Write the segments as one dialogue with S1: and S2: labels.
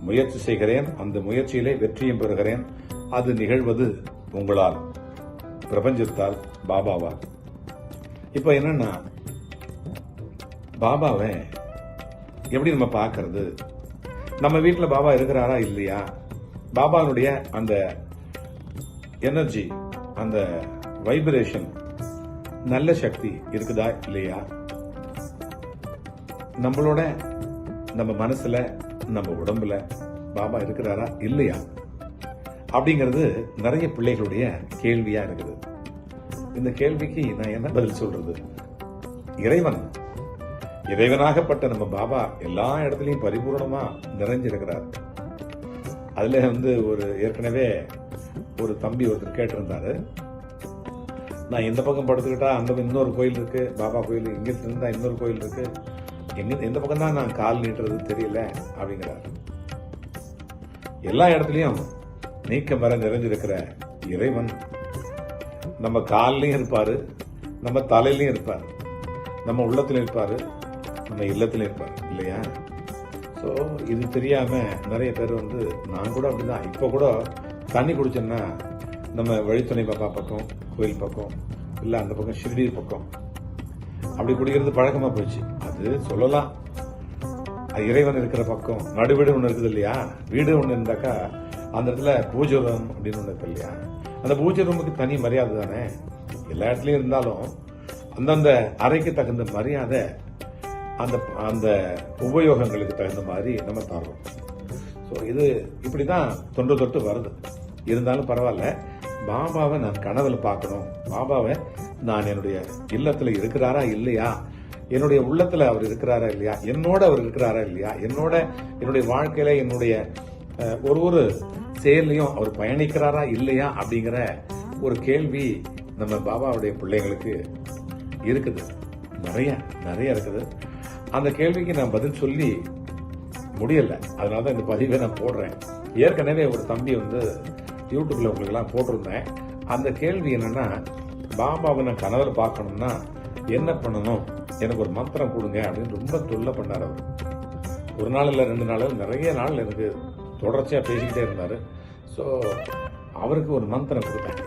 S1: முயற்சி செய்கிறேன் அந்த முயற்சியிலே வெற்றியும் பெறுகிறேன். அது நிகழ்வது உங்களால் பிரபஞ்சத்தால் பாபாவால். இப்போ என்னன்னா பாபாவை எப்படி நம்ம பார்க்கறது? நம்ம வீட்டில் பாபா இருக்கிறாரா இல்லையா? பாபாவுடைய அந்த எனர்ஜி அந்த வைப்ரேஷன் நல்ல சக்தி இருக்குதா இல்லையா? நம்மளோட நம்ம மனசுல நம்ம உடம்புல பாபா இருக்கிறாரா? இல்லையா? அப்படிங்கிறது நிறைய பிள்ளைகளுடைய கேள்வியா இருக்குது. இந்த கேள்விக்கு நான் என்ன பதில் சொல்றது? இறைவன். இறைவனாகப்பட்ட நம்ம பாபா எல்லா இடத்துலயும் பரிபூர்ணமா நிறைஞ்சிருக்கிறார். அதுல வந்து ஒரு ஏற்கனவே ஒரு தம்பி ஒருத்தர் கேட்டிருந்தாரு. நான் இந்த பக்கம் படுத்துக்கிட்டா அந்த இன்னொரு கோயில் இருக்கு பாபா கோயில் இங்கே இருந்தா இன்னொரு கோயில் இருக்கு. எங்க எந்த பக்கம் தான் நான் கால் நீட்டுறது தெரியல அப்படிங்கிறார். எல்லா இடத்துலயும் நீக்க மர நிறைஞ்சிருக்கிற இறைவன் நம்ம கால்லயும் இருப்பாரு நம்ம தலையிலையும் இருப்பார் நம்ம உள்ளத்திலும் இருப்பாரு நம்ம இல்லத்திலும் இருப்பார் இல்லையா? ஸோ இது தெரியாம நிறைய பேர் வந்து நான் கூட அப்படிதான். இப்போ கூட தண்ணி குடிச்சேன்னா நம்ம வழித்துணை பாப்பா பக்கம் கோயில் பக்கம் இல்லை அந்த பக்கம் ஷிர்டி பக்கம். அப்படி குடிக்கிறது பழக்கமா போச்சு. அது சொல்லலாம். அது இறைவன் இருக்கிற பக்கம். நடுவீடு ஒன்று இருக்குது இல்லையா? வீடு ஒன்று இருந்தாக்கா அந்த இடத்துல பூஜை ரூம் அப்படின்னு ஒன்று இருக்கு இல்லையா? அந்த பூஜை ரூமுக்கு தனி மரியாதை தானே? எல்லா இடத்துலையும் இருந்தாலும் அந்தந்த அறைக்கு தகுந்த மரியாதை அந்த அந்த உபயோகங்களுக்கு தகுந்த மாதிரி நம்ம தரோம் ஸோ இது இப்படி தான் தொன்று தொட்டு வருது. இருந்தாலும் பரவாயில்ல. பாபாவை நான் கனவில் பார்க்கணும். பாபாவை நான் என்னுடைய இல்லத்தில் இருக்கிறாரா இல்லையா? என்னுடைய உள்ளத்துல அவர் இருக்கிறாரா இல்லையா? என்னோட அவர் இருக்கிறாரா இல்லையா? என்னோட என்னுடைய வாழ்க்கையில என்னுடைய ஒரு ஒரு செயல்லையும் அவர் பயணிக்கிறாரா இல்லையா அப்படிங்கிற ஒரு கேள்வி நம்ம பாபாவுடைய பிள்ளைங்களுக்கு இருக்குது. நிறைய நிறைய இருக்குது. அந்த கேள்விக்கு நான் பதில் சொல்லி முடியலை. அதனால தான் இந்த பதிவை நான் போடுறேன். ஏற்கனவே ஒரு தம்பி வந்து யூடியூப்ல உங்களுக்கெல்லாம் போட்டிருந்தேன். அந்த கேள்வி என்னன்னா பாபாவை நான் கணவர் பார்க்கணும்னா என்ன பண்ணணும்? எனக்கு ஒரு மந்திரம் கொடுங்க அப்படின்னு ரொம்ப தொல்லை பண்ணார் அவர். ஒரு நாள் இல்லை ரெண்டு நாள் நிறைய நாள் எனக்கு தொடர்ச்சியாக பேசிக்கிட்டே இருந்தார். ஸோ அவருக்கு ஒரு மந்திரம் கொடுத்தேன்.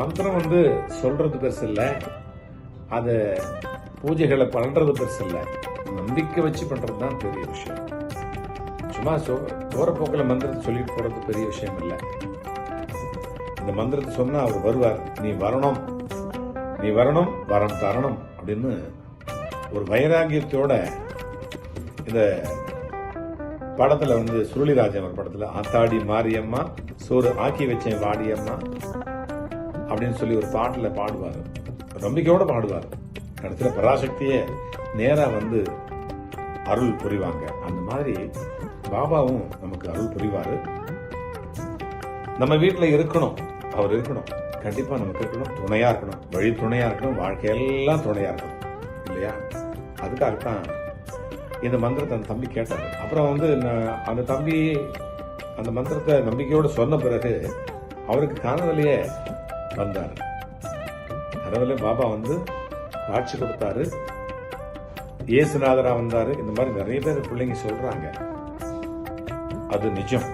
S1: மந்திரம் வந்து சொல்கிறது பெருசு இல்லை. அதை பூஜைகளை பண்ணுறது பெருசு இல்லை. நம்பிக்கை வச்சு பண்ணுறது தான் பெரிய விஷயம். சும்மா சோ போகிறப்போக்கில் மந்திரத்தை சொல்லிட்டு போகிறது பெரிய விஷயம் இல்லை. இந்த மந்திரத்தை சொன்னால் அவர் வருவார். நீ வரணும். நீ வரணும் வரம் தரணும் அப்படின்னு ஒரு வைராகியத்தோட இந்த படத்துல வந்து சுருளிராஜன் ஒரு படத்துல ஆத்தாடி மாரியம்மா சோறு ஆக்கி வச்சேன் வாடியம்மா அப்படின்னு சொல்லி ஒரு பாட்டுல பாடுவார். நம்பிக்கையோட பாடுவார். கடைசியில பராசக்தியே நேரா வந்து அருள் புரிவாங்க. அந்த மாதிரி பாபாவும் நமக்கு அருள் புரிவாரு. நம்ம வீட்டுல இருக்கணும். அவர் இருக்கணும். கண்டிப்பா நமக்கு இருக்கணும். துணையா இருக்கணும். வழி துணையா இருக்கணும். வாழ்க்கையெல்லாம் துணையா இருக்கணும். இல்லையா? அதுக்காகத்தான் இந்த மந்திரத்தை அந்த தம்பி கேட்டார். அப்புறம் வந்து அந்த தம்பி அந்த மந்திரத்தை நம்பிக்கையோட சொன்ன பிறகு அவருக்கு கனவுலையே வந்தார். கனவுலே பாபா வந்து காட்சி கொடுத்தாரு. இயேசுநாதரா வந்தாரு. இந்த மாதிரி நிறைய பேர் பிள்ளைங்க சொல்றாங்க. அது நிஜம்.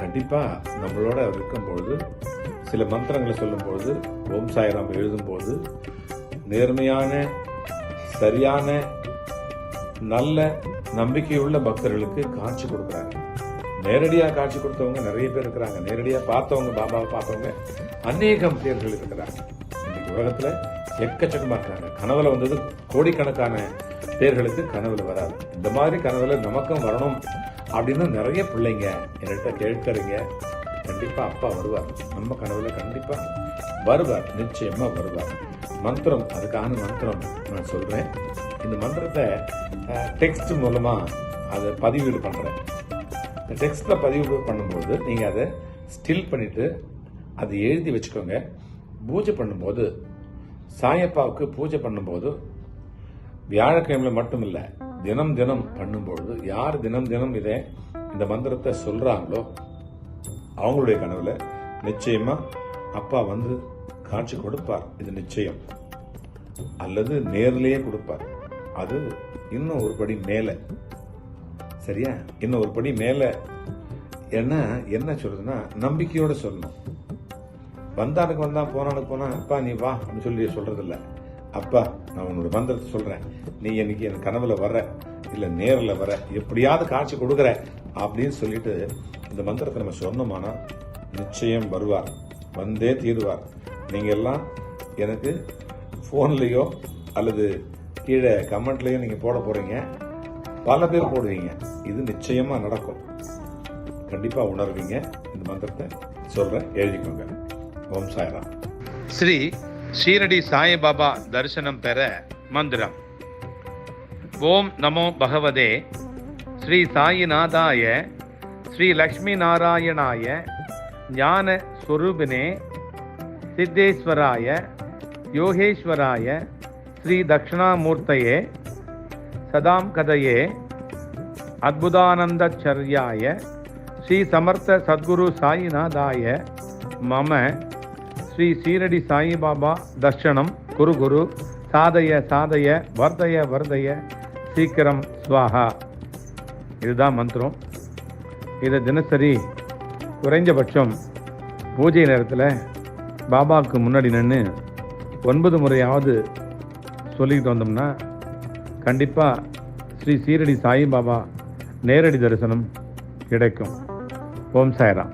S1: கண்டிப்பா நம்மளோட இருக்கும்பொழுது சில மந்திரங்களை சொல்லும்பொழுது ஓம் சாய்ராம் எழுதும்போது நேர்மையான சரியான நல்ல நம்பிக்கையுள்ள பக்தர்களுக்கு காட்சி கொடுக்குறாங்க நேரடியா காட்சி கொடுத்தவங்க நிறைய பேர் இருக்கிறாங்க. நேரடியா பார்த்தவங்க பாபாவை பார்த்தவங்க அநேகம் பேர்கள் இருக்கிறாங்க. இன்னைக்கு உலகத்துல எக்கச்சக்கமா இருக்காங்க. கனவுல வந்தது கோடிக்கணக்கான பேர்களுக்கு கனவுல வராது. இந்த மாதிரி கனவுல நமக்கும் வரணும் அப்படின்னு நிறைய பிள்ளைங்க என்கிட்ட கேட்கறீங்க கண்டிப்பா அப்பா வருவார். நம்ம கனவுல கண்டிப்பா வருவார். நிச்சயமா வருவார். மந்திரம் அதுக்கான மந்திரம் நான் சொல்கிறேன் இந்த மந்திரத்தை டெக்ஸ்ட் மூலமாக அதை பதிவீடு பண்ணுறேன் இந்த டெக்ஸ்ட்டில் பதிவு பண்ணும்போது நீங்கள் அதை ஸ்டில் பண்ணிவிட்டு அதை எழுதி வச்சுக்கோங்க. பூஜை பண்ணும்போது சாயப்பாவுக்கு பூஜை பண்ணும்போது வியாழக்கிழமையில் மட்டும் இல்லை தினம் தினம் பண்ணும்பொழுது யார் தினம் தினம் இதை இந்த மந்திரத்தை சொல்கிறாங்களோ அவங்களுடைய கனவில் நிச்சயமாக அப்பா வந்து காட்சி கொடுப்பார். இது நிச்சயம். அல்லது நேர்லேயே கொடுப்பார். அது இன்னும் ஒரு படி மேலே. சரியா? இன்னும் ஒரு படி மேல. என்ன என்ன சொல்றதுன்னா நம்பிக்கையோட சொல்லணும். வந்தானுக்கு வந்தா போனானுக்கு போனா அப்பா நீ வா அப்படின்னு சொல்லி சொல்றதில்ல. அப்பா நான் உன்னோட மந்திரத்தை சொல்றேன். நீ இன்னைக்கு என் கனவுல வர்ற இல்லை நேரில் வர எப்படியாவது காட்சி கொடுக்குற அப்படின்னு சொல்லிட்டு இந்த மந்திரத்தை நம்ம சொன்னோமானா நிச்சயம் வருவார். வந்தே தீருவார். நீங்கள் எல்லாம் எனக்கு ஃபோன்லேயோ அல்லது கீழே கமெண்ட்லேயோ நீங்கள் போட போகிறீங்க பல பேர் போடுவீங்க. இது நிச்சயமாக நடக்கும். கண்டிப்பாக உணர்வீங்க. இந்த மந்திரத்தை சொல்கிறேன் எழுதிக்கோங்க. ஓம் சாய்ராம்.
S2: ஸ்ரீ ஷீரடி சாய்பாபா தரிசனம் பெற மந்திரம். ஓம் நமோ பகவதே. ஸ்ரீ சாயிநாதாய. ஸ்ரீ லக்ஷ்மி நாராயணாய. ஞான ஸ்வரூபினே சித்தேஸ்வராய யோகேஸ்வராய ஸ்ரீ தட்சிணாமூர்த்தையே சதாம் கதையே அத்புதானந்தச்சர்யாய ஸ்ரீ சமர்த்த சத்குரு சாயிநாதாய மம ஸ்ரீ சீரடி சாயிபாபா தர்ஷனம் குரு குரு சாதய சாதய வர்தய வர்தய சீக்கிரம் ஸ்வாஹா இதுதான் மந்திரம். இதை தினசரி குறைஞ்சபட்சம் பூஜை நேரத்தில் பாபாவுக்கு முன்னாடி நின்று ஒன்பது முறையாவது சொல்லிக்கிட்டு வந்தோம்னா கண்டிப்பாக ஸ்ரீ சீரடி சாயிபாபா நேரடி தரிசனம் கிடைக்கும். ஓம் சாய்ராம்.